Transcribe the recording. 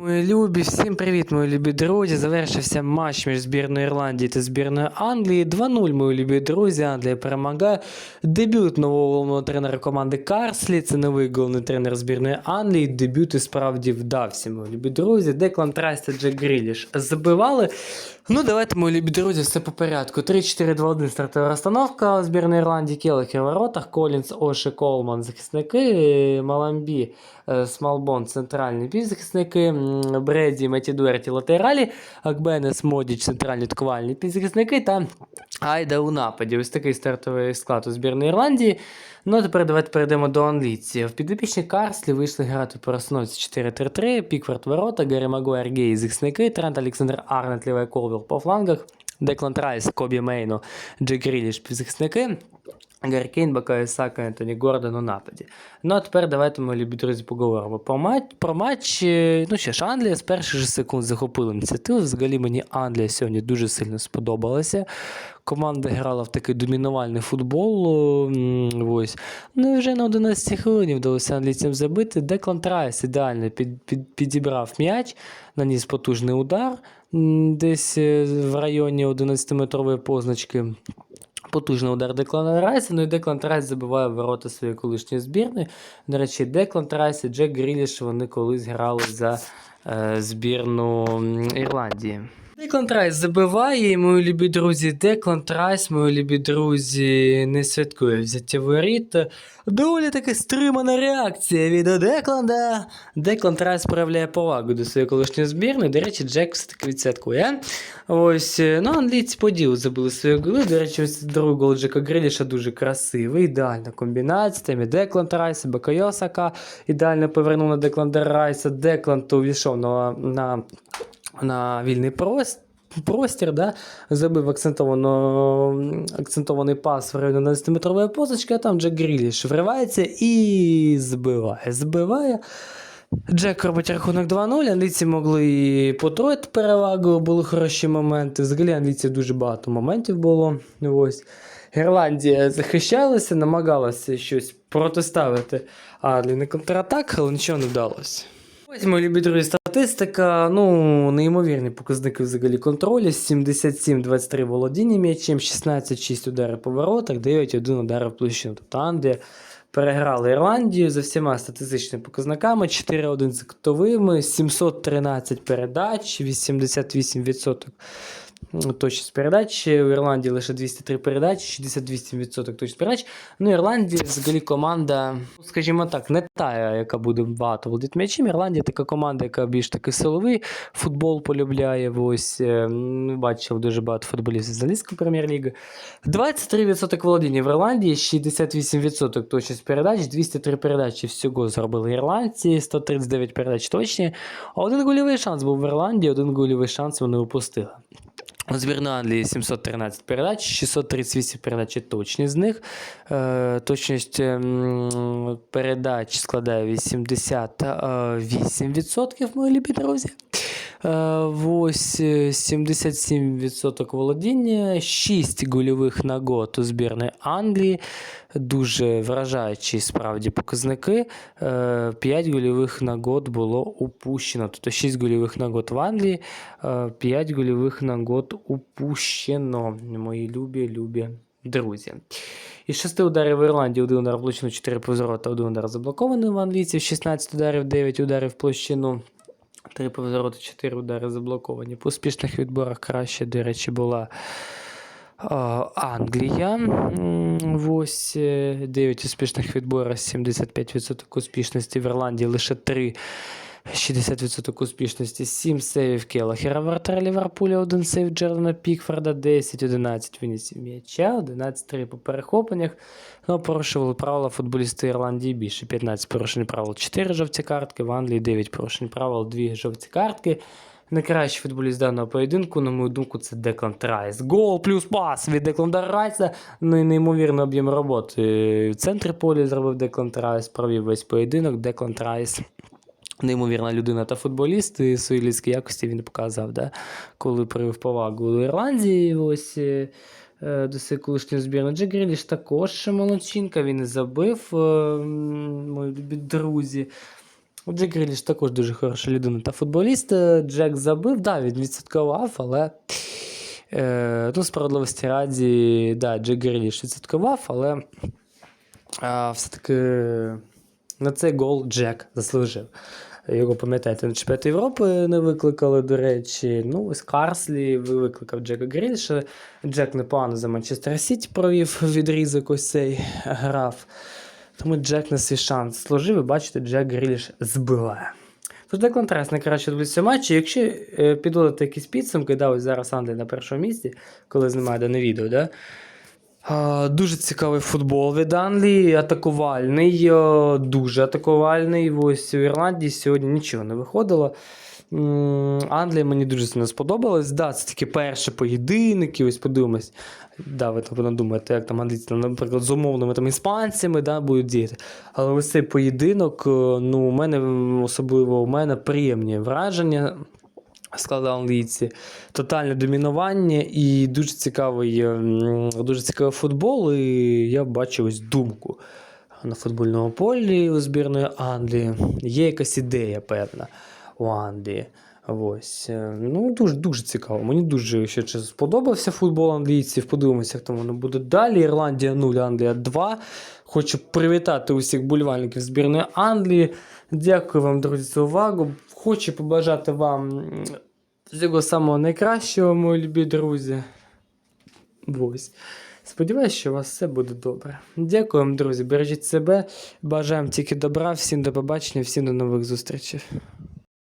Мої любі, всім привіт, мої любі друзі. Завершився матч між збірною Ірландії та збірною Англії. 2-0, мої любі друзі. Англія перемагає. Дебют нового головного тренера команди Карслі. Це новий головний тренер збірної Англії. Дебют і справді вдався, мої любі друзі. Деклан Трайс та Джек Гріліш забивали. Ну, давайте, мої любі друзі, все по порядку. 3-4-2-1 стартова розстановка збірної Ірландії. Келехер в воротах, Колінс, Оші, Колман, захисники, Маламбі, е, Смалбон, центральні півзахисники, Бреді, Меті Дуерті, латералі, Акбенес, Модіч, центральні атакувальні півзахисники та Айда у нападі. Ось такий стартовий склад у збірної Ірландії. Ну, а тепер давайте перейдемо до англійців. Підопічні Карслі вийшли грати по розстановці 4-3-3, Пікфорд ворота, Гаррі Магуайр, Гей, захисники, Трент Олександр Арнет, Лівай Колвіл по флангах, Деклан Райс, Кобі Мейно, Джек Гріліш, півзахисники, Гаррі Кейн, Сака, Ентоні Гордон у нападі. Ну, а тепер давайте, мої любі друзі, поговоримо про матч. Про матч, е, ну що ж, Англія з перших же секунд захопила ініціативу. Взагалі мені Англія сьогодні дуже сильно сподобалася. Команда грала в такий домінувальний футбол. Ось. Ну і вже на 11 хвилині вдалося англійцям забити. Деклан Райс ідеально під, під, підібрав м'яч, наніс потужний удар десь е, в районі 11-метрової позначки. Потужний удар Деклана Райса. Ну і Деклан Райс забиває ворота своєї колишньої збірної. До речі, Деклан Райс і Джек Гріліш вони колись грали за е, збірну Ірландії. Деклан Райс забиває, і мої любі друзі, Деклан Райс, мої любі друзі, не святкує взяття воріт. Доволі таки стримана реакція від Декланда. Деклан Райс проявляє повагу до своєї колишньої збірної. До речі, Джек все-таки відсвяткує. Ось, е, ну, англійці по ділу забили свої голи. До речі, ось другий гол Джека Гріліша дуже красивий. Ідеальна комбінація. Там і Деклан Райс, і Бакайосака. Ідеально повернув на Декланда Райса. Деклан то увійшов на, на, на вільний простір. Простір, да, забив акцентовано, акцентований пас в районі 11-метрової позначки, а там Джек Гріліш вривається і збиває. Збиває. Джек робить рахунок 2-0. Англійці могли і потроїти перевагу, були хороші моменти. Взагалі англійців дуже багато моментів було. Ось. Ірландія захищалася, намагалася щось протиставити Англії на контратак, але нічого не вдалося. Ось, мої любі друзі, статистика, ну, неймовірні показники взагалі контролю. 77-23 володіння м'ячем, 16-6 ударів по воротах, 9-1 удари в площину. Тобто Англія переграла Ірландію за всіма статистичними показниками, 4-1 з ктовими, 713 передач, 88% точність передач. У Ірландії лише 203 передачі, 68% точність передач. Ну, Ірландія взагалі команда, ну, скажімо так, не та, яка буде багато володіти м'ячем. Ірландія така команда, яка більш таки силовий футбол полюбляє. Ось е, бачив дуже багато футболістів з англійської прем'єр-ліги. 23% володіння в Ірландії, 68% точність передач, 203 передачі всього зробили ірландці, 139 передач точні. Один гольовий шанс був в Ірландії, один гольовий шанс вони упустили. У збірної Англії 713 передач, 638 передач точні з них. Е, точність ем, передач складає 88%, мої любі друзі. Е, ось е, 77% володіння, 6 гольових нагод у збірної Англії. Дуже вражаючі справді показники. 5 гольових нагод було упущено. Тобто 6 гольових нагод в Англії, 5 гольових нагод упущено. Мої любі, любі друзі. Із 6 ударів в Ірландії один удар в площину, 4 повзорота, один удар заблокований в англійців, 16 ударів, 9 ударів в площину. Три повзороти, 4 удари заблоковані. По успішних відборах краще, до речі, була Англія. Ось 9 успішних відборів, 75% успішності в Ірландії, лише 3. 60% успішності, 7 сейвів Келахера вратаря Ліверпуля, 1 сейв Джердана Пікфорда, 10-11 винісів м'яча, 11-3 по перехопленнях. Ну, порушували правила футболісти Ірландії більше. 15 порушень правил, 4 жовті картки, в Англії 9 порушень правил, 2 жовті картки. Найкращий футболіст даного поєдинку, на мою думку, це Деклан Райс. Гол плюс пас від Декланда Райса. Ну і неймовірний об'єм роботи. В центрі поля зробив Деклан Райс, провів весь поєдинок. Деклан Райс. Неймовірна людина та футболіст, і свої людські якості він показав, да? коли привив повагу до Ірландії. Ось е, е, до колишньої збірної. Джек Гріліш також молодчинка, він і забив, е, мої друзі. Джек також дуже хороша людина та футболіст. Джек забив, да, він відсвяткував, але. Ну, справедливості раді, да, Джек Гріліш відсвяткував, але все-таки на цей гол Джек заслужив. Його пам'ятаєте, на чемпіонат Європи не викликали, до речі. Ну, ось Карслі викликав Джека Гріліша. Джек непогано за Манчестер Сіті провів відрізок ось цей грав. Тому Джек на свій шанс служив, і бачите, Джек Гріліш збиває. Тож Деклан Трайс найкраще дивиться матчі. Якщо е, підводити якісь підсумки, да, ось зараз Англія на першому місці, коли знімаю дане відео, да, Дуже цікавий футбол від Англії, атакувальний, е, дуже атакувальний. Ось у Ірландії сьогодні нічого не виходило. Англія мені дуже сильно сподобалась. Да, це такі перші поєдинки, ось подивимось. Да, ви напевно думаєте, як там англійці, наприклад, з умовними там іспанцями да, будуть діяти. Але ось цей поєдинок, е, ну, у мене особливо у мене приємні враження складали англійці. Тотальне домінування і дуже цікавий, дуже цікавий футбол. І я бачу ось думку на футбольному полі у збірної Англії. Є якась ідея певна у Англії. Ось. е, Ну, дуже, дуже цікаво. Мені дуже ще сподобався футбол англійців. Подивимося, як там воно буде далі. Ірландія 0, Англія 2. Хочу привітати усіх болівальників збірної Англії. Дякую вам, друзі, за увагу. Хочу побажати вам всього самого найкращого, мої любі друзі. Ось. Сподіваюсь, що у вас все буде добре. Дякую вам, друзі. Бережіть себе. Бажаємо тільки добра. Всім до побачення, всім до нових зустрічей.